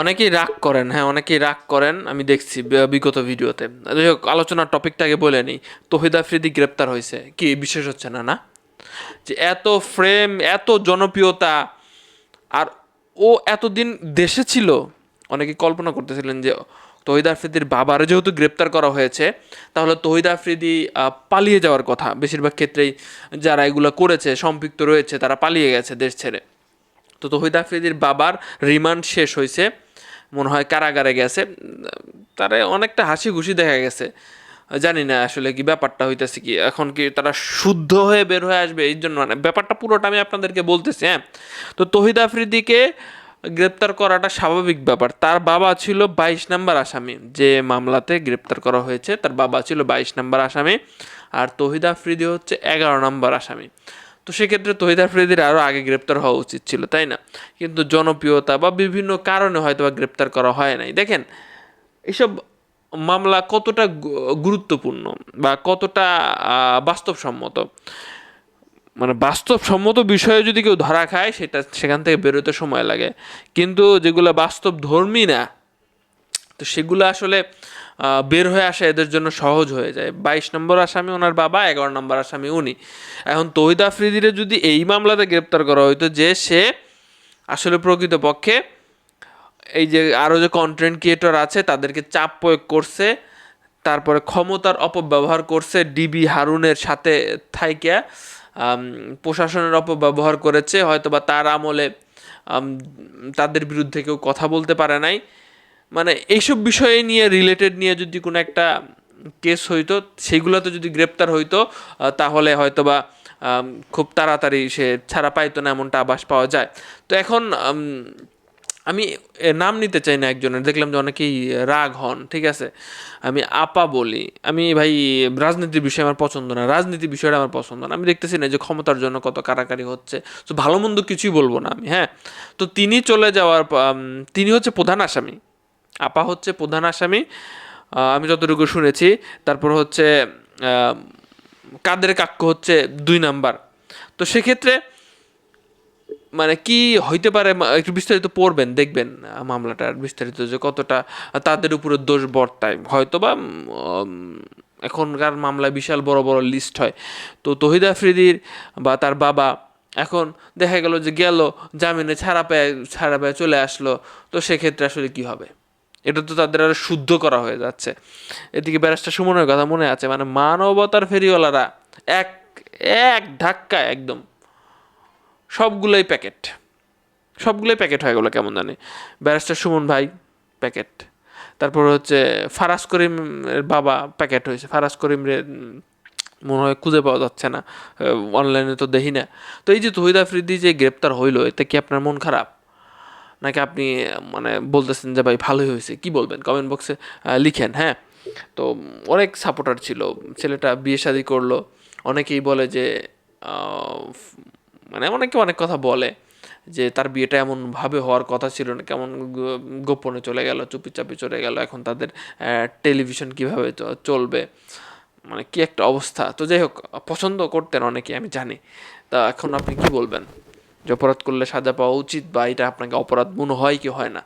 অনেকেই রাগ করেন হ্যাঁ অনেকেই রাগ করেন, আমি দেখছি বিগত ভিডিওতে। যাই হোক, আলোচনার টপিকটাকে বলে নিই। তহিদ আফ্রিদি গ্রেপ্তার হয়েছে। কি বিশেষ হচ্ছে না না? যে এত ফ্রেম এত জনপ্রিয়তা, আর ও এতদিন দেশে ছিল, অনেকে কল্পনা করতেছিলেন যে তহিদ আফ্রিদির বাবারও যেহেতু গ্রেপ্তার করা হয়েছে, তাহলে তহিদ আফ্রিদি পালিয়ে যাওয়ার কথা। বেশিরভাগ ক্ষেত্রেই যারা এগুলো করেছে, সম্পৃক্ত রয়েছে, তারা পালিয়ে গেছে দেশ ছেড়ে। তো তহিদ আফ্রিদির বাবার রিমান্ড শেষ হয়েছে, মনে হয় কারাগারে গেছে। তারে অনেকটা হাসি খুশি দেখা গেছে। জানি না আসলে কি ব্যাপারটা হইতেছে কি, এখন কি তারা শুদ্ধ হয়ে বের হয়ে আসবে এই জন্য? মানে ব্যাপারটা পুরোটা আমি আপনাদেরকে বলতেছি হ্যাঁ? তো তহিদ আফ্রিদিকে গ্রেপ্তার করাটা স্বাভাবিক ব্যাপার। তার বাবা ছিল বাইশ নাম্বার আসামি। যে মামলাতে গ্রেপ্তার করা হয়েছে, তার বাবা ছিল বাইশ নাম্বার আসামি। আর তহিদ আফ্রিদি হচ্ছে এগারো নাম্বার আসামি। তো সেক্ষেত্রে তহিদ আফ্রিদির আরও আগে গ্রেপ্তার হওয়া উচিত ছিল, তাই না? কিন্তু জনপ্রিয়তা বা বিভিন্ন কারণে হয়তো বা গ্রেপ্তার করা হয় নাই। দেখেন এইসব মামলা কতটা গুরুত্বপূর্ণ বা কতটা বাস্তবসম্মত? মানে বাস্তবসম্মত বিষয়ে যদি কেউ ধরা খায়, সেটা, সেখান থেকে বেরোতে সময় লাগে। কিন্তু যেগুলো বাস্তব ধর্মী না তো সেগুলো আসলে বের হয়ে আসা এদের জন্য সহজ হয়ে যায়। বাইশ নম্বর আসামি ওনার বাবা, এগারো নম্বর আসামি উনি। এখন তহিদ আফ্রিদিরে যদি এই মামলাতে গ্রেপ্তার করা হইতো যে সে আসলে প্রকৃতপক্ষে এই যে আরও যে কন্টেন্ট ক্রিয়েটর আছে, তাদেরকে চাপ প্রয়োগ করছে, তারপরে ক্ষমতার অপব্যবহার করছে ডিবি হারুনের সাথে থাইকা প্রশাসনের অপব্যবহার করেছে হয়তো বা তার আমলে তাদের বিরুদ্ধে কেউ কথা বলতে পারে নাই। মানে এইসব বিষয়ে নিয়ে রিলেটেড নিয়ে যদি কোনো একটা কেস হইতো, সেগুলোতে যদি গ্রেপ্তার হইতো তাহলে হয়তো বা খুব তাড়াতাড়ি সে ছাড়া পাইতো না এমনটা আভাস পাওয়া যায়। তো এখন, আমি নাম নিতে চাই না একজনের। দেখলাম যে অনেকেই রাগ হন, ঠিক আছে? আমি আপা বলি। আমি ভাই, রাজনীতির বিষয় আমার পছন্দ না। রাজনীতি বিষয়টা আমার পছন্দ না। আমি দেখতেছি না যে ক্ষমতার জন্য কত কারাকারি হচ্ছে। তো ভালো মন্দ কিছুই বলব না আমি হ্যাঁ? তো তিনি চলে যাওয়ার তিনি হচ্ছে প্রধান আসামি। আপা হচ্ছে প্রধান আসামি আমি যতটুকু শুনেছি। তারপর হচ্ছে কাদের কাক্য হচ্ছে দুই নাম্বার। তো সেক্ষেত্রে মানে কি হইতে পারে একটু বিস্তারিত পড়বেন, দেখবেন মামলাটার বিস্তারিত যে কতটা তাদের উপরে দোষ বর্তায়। হয়তো বা এখনকার মামলায় বিশাল বড় বড় লিস্ট হয়। তো তহিদ আফ্রিদির বা তার বাবা এখন দেখা গেল যে গেল, জামিনে ছাড়া পেয়ে ছাড়া পেয়ে চলে আসলো। তো সেক্ষেত্রে আসলে কি হবে? এটা তো তাদের আরও শুদ্ধ করা হয়ে যাচ্ছে। এদিকে ব্যারাস্টার সুমনের কথা মনে আছে? মানে মানবতার ফেরিওয়ালারা এক এক ধাক্কায় একদম। সবগুলোই প্যাকেট। সবগুলোই প্যাকেট হয়ে গেলো কেমন জানি। ব্যারিস্টার সুমন ভাই প্যাকেট। তারপর হচ্ছে ফারাজ করিমের বাবা প্যাকেট হয়েছে। ফারাজ করিমরে উম, মনে হয় খুঁজে পাওয়া যাচ্ছে না। অনলাইনে তো দেখি না। তো এই যে তহিদ আফ্রিদি যে গ্রেপ্তার হইল এতে কি আপনার মন খারাপ? নাকি আপনি মানে বলতেছেন যে ভাই ভালোই হয়েছে? কি বলবেন? কমেন্ট বক্সে লিখেন হ্যাঁ? তো অনেক সাপোর্টার ছিল। ছেলেটা বিয়ে শাদি করল। অনেকেই বলে যে মানে অনেকে অনেক কথা বলে যে তার বিয়েটা এমনভাবে হওয়ার কথা ছিল না। কেমন গোপনে চলে গেল চুপি চাপি চলে গেল। এখন তাদের টেলিভিশন কীভাবে চলবে? মানে কি একটা অবস্থা? তো যাই হোক, পছন্দ করতেন অনেকে, আমি জানি। তা এখন আপনি কি বলবেন? যে অপরাধ করলে সাজা পাওয়া উচিত বা এটা আপনাকে অপরাধ মনে হয় কি হয় না?